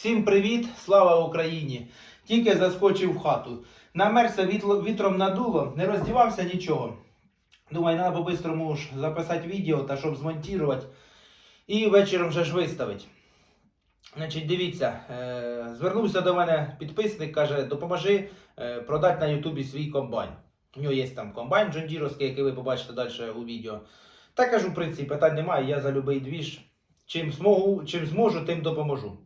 Всім привіт, слава Україні! Тільки заскочив в хату. Намерся вітром надуло, не роздівався нічого. Думаю, треба по-бистрому записати відео та щоб змонтувати. І вечором вже ж виставити. Значить, дивіться, е, звернувся до мене підписник, каже, допоможи е, продати на Ютубі свій комбайн. У нього є там комбайн джондіровський, який ви побачите далі у відео. Та кажу, в принципі, питань немає, я за любий двіж. Чим зможу, чим зможу, тим допоможу.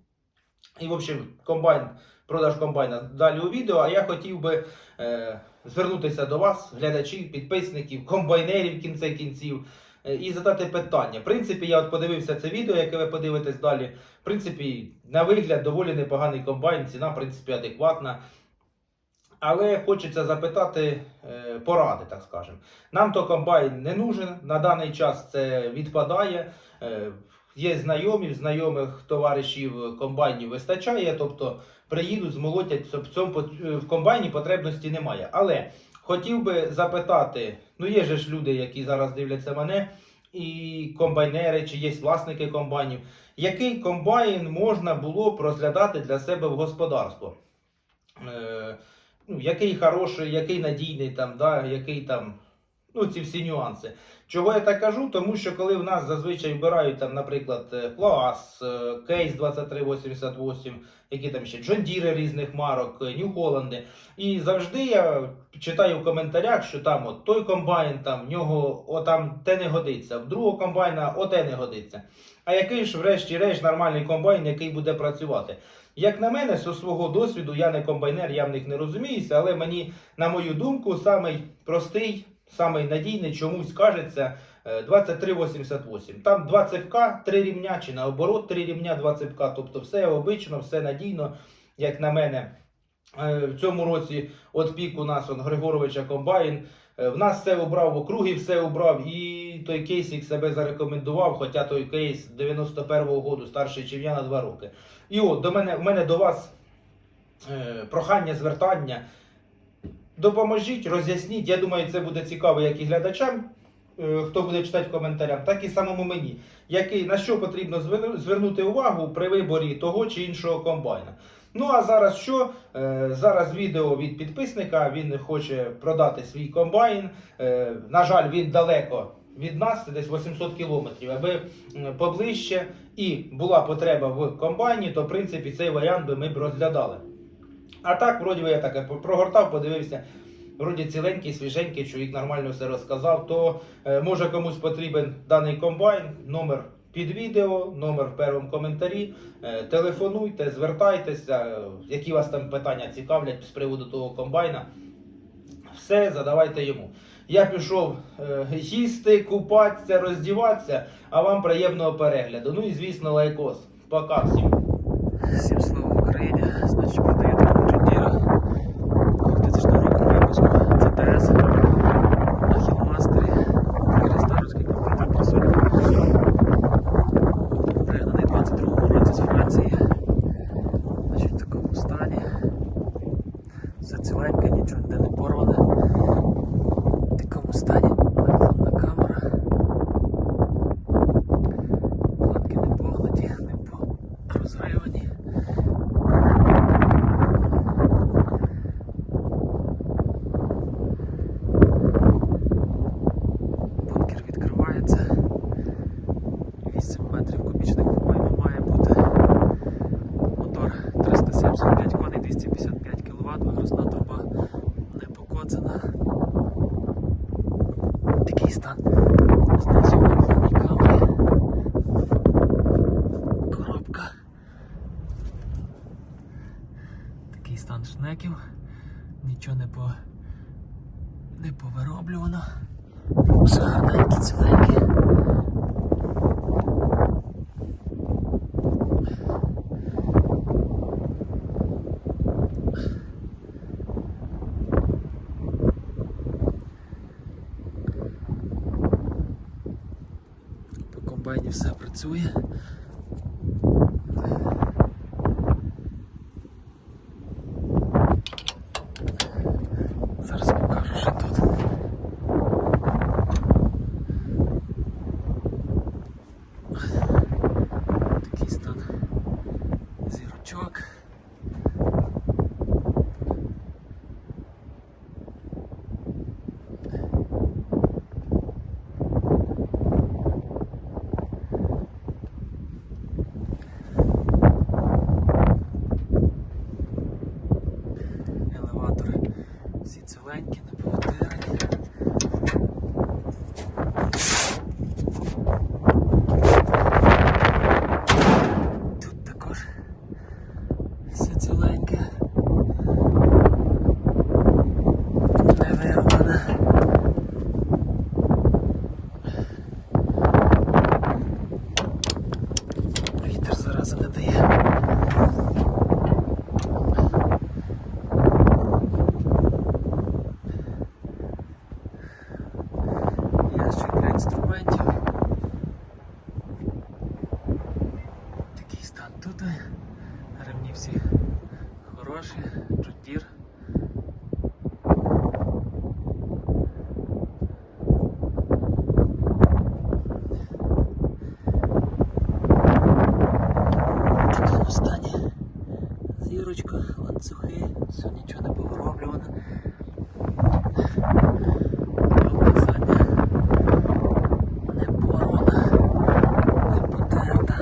І, в общем, комбайн, продаж комбайна далі у відео, а я хотів би е, звернутися до вас, глядачів, підписників, комбайнерів в кінці кінців, е, і задати питання. В принципі, я от подивився це відео, яке ви подивитесь далі. В принципі, на вигляд доволі непоганий комбайн, ціна, в принципі, адекватна. Але хочеться запитати е, поради, так скажемо. Нам то комбайн не нужен, на даний час це відпадає. Е, є знайомі, знайомих товаришів комбайнів вистачає, тобто приїдуть, змолотять, в цьому в комбайні потребності немає. Але хотів би запитати: ну є же ж люди, які зараз дивляться мене, і комбайнери, чи є власники комбайнів, який комбайн можна було б розглядати для себе в господарство? Е, ну, який хороший, який надійний, там, да, який там, ну, ці всі нюанси. Чого я так кажу? Тому що коли в нас зазвичай вбирають, там, наприклад, е, клас, е, кейс 2388, які там ще Джондіри різних марок, е, Нью-Холланди. І завжди я читаю в коментарях, що там от той комбайн, там в нього о, там те не годиться, в другого комбайна оте не годиться. А який ж, врешті-решт, нормальний комбайн, який буде працювати? Як на мене, зі свого досвіду, я не комбайнер, я в них не розуміюся, але мені, на мою думку, самий простий, самий надійний чомусь кажеться е, 2388. Там 20к, 3 рівня, чи наоборот 3 рівня 20к, тобто все обично, все надійно, як на мене. Е, В цьому році от пік у нас он, Григоровича комбайн. Е, В нас все обрав в округі, все обрав, і той кейсик себе зарекомендував, хоча той кейс 91-го году, старший чим я на 2 роки. І от до мене, в мене до вас е, прохання, звертання. Допоможіть, роз'ясніть. Я думаю, це буде цікаво як і глядачам, е, хто буде читати в коментарях, так і самому мені. Який, на що потрібно звернути увагу при виборі того чи іншого комбайна. Ну а зараз що? Е, зараз відео від підписника. Він хоче продати свій комбайн. Е, на жаль, він далеко від нас, це десь 800 кілометрів. Аби поближче і була потреба в комбайні, то в принципі цей варіант би ми б розглядали. А так, вроді би, я так прогортав, подивився. Вроді ціленький, свіженький, чоловік нормально все розказав. То е, може комусь потрібен даний комбайн, номер під відео, номер в першому коментарі. Е, телефонуйте, звертайтеся, які вас там питання цікавлять з приводу того комбайна. Все, задавайте йому. Я пішов е, їсти, купатися, роздіватися, а вам приємного перегляду. Ну і звісно, лайкос. Пока. Всім Такий стан шнеків. Нічого не по не повироблювано. Все гарненькі, ціленькі. По комбайні все працює. Зараз покажу, що тут. Такий стан зірочок. візок. Елеватори всі ціленькі, не повитирані. Тут також все ціленьке. Не вироблене. Вітер зараза не дає. Ящик для інструментів. Такий стан тут. Ремні всі хороші, джутір. В такому стані. Зірочка, ланцюги, все нічого не повороблювано. Палка задня не порвана, не потерта.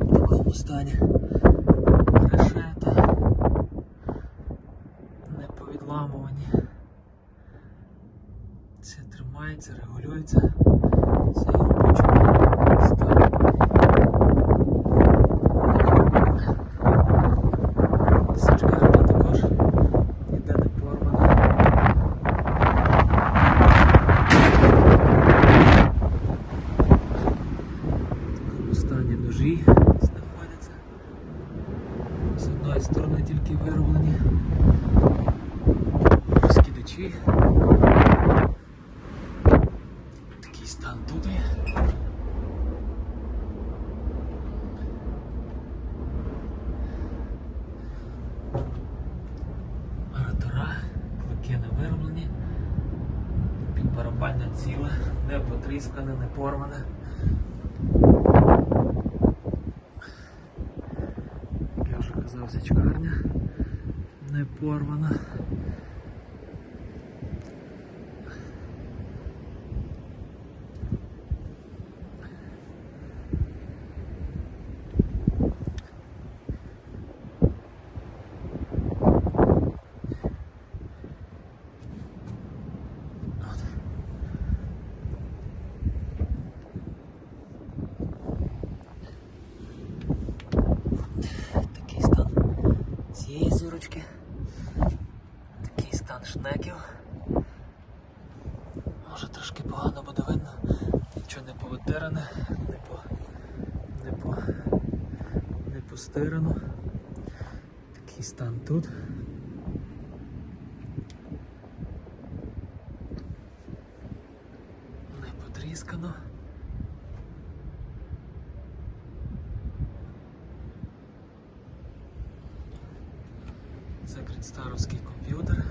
В такому стані решета не повідламувані. Все тримається, регулюється. Все в робочому стані. Сачкарня також ніде не порвана. В такому стані ножі знаходяться. З одної сторони тільки вироблені. Розкидачі. Такий стан тут є. Ротора, клики не вироблені. Підбарабання ціле, не потріскане, не порване. Я вже казав, січкарня не порвана. От. Такий стан цієї зірочки. Такий стан шнеків. Може трошки погано буде видно. Нічого не повитиране, не по не по не постирано. Такий стан тут. Не потріскано. Це Грідстаровський комп'ютер.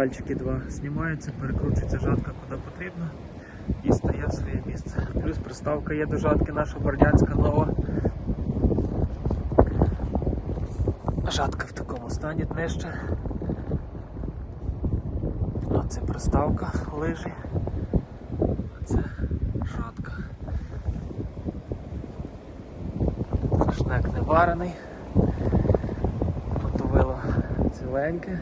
Пальчики два знімаються, перекручується жатка куди потрібно і стає в своє місце. Плюс приставка є до жатки наша бордянська нова. Жатка в такому стані нижче. Оце приставка лижі. А це жатка. Шнек не варений. Мотовило ціленьке.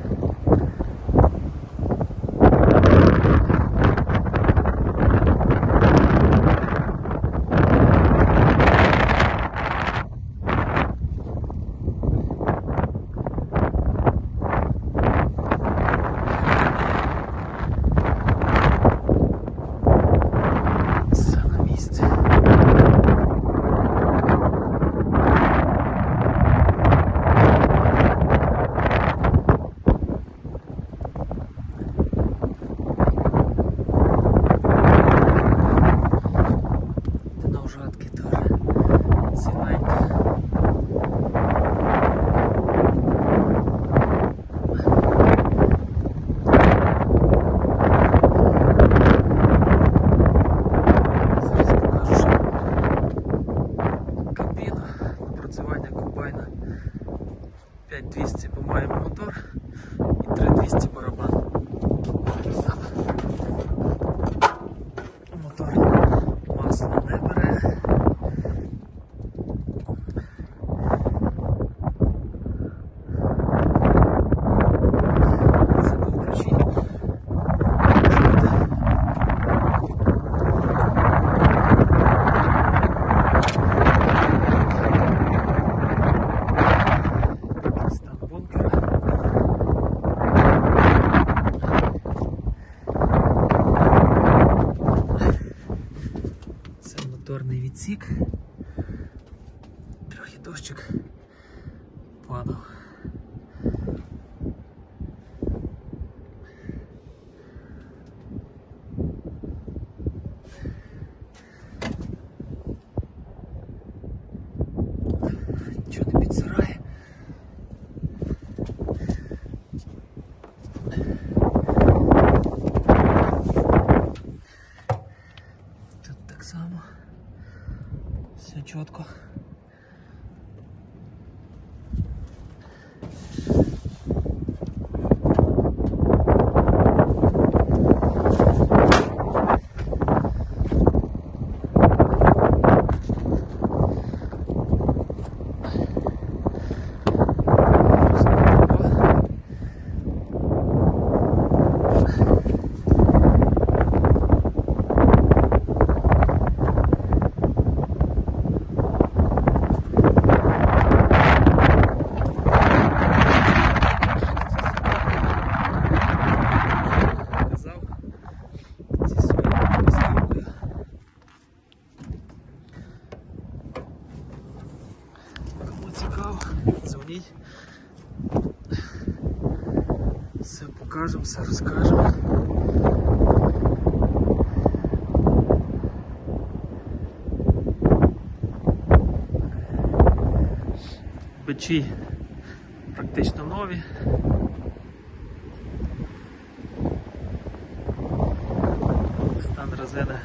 дождичек падал. Тут так само все чітко. покажемо, все розкажемо. Печі практично нові. Стан резини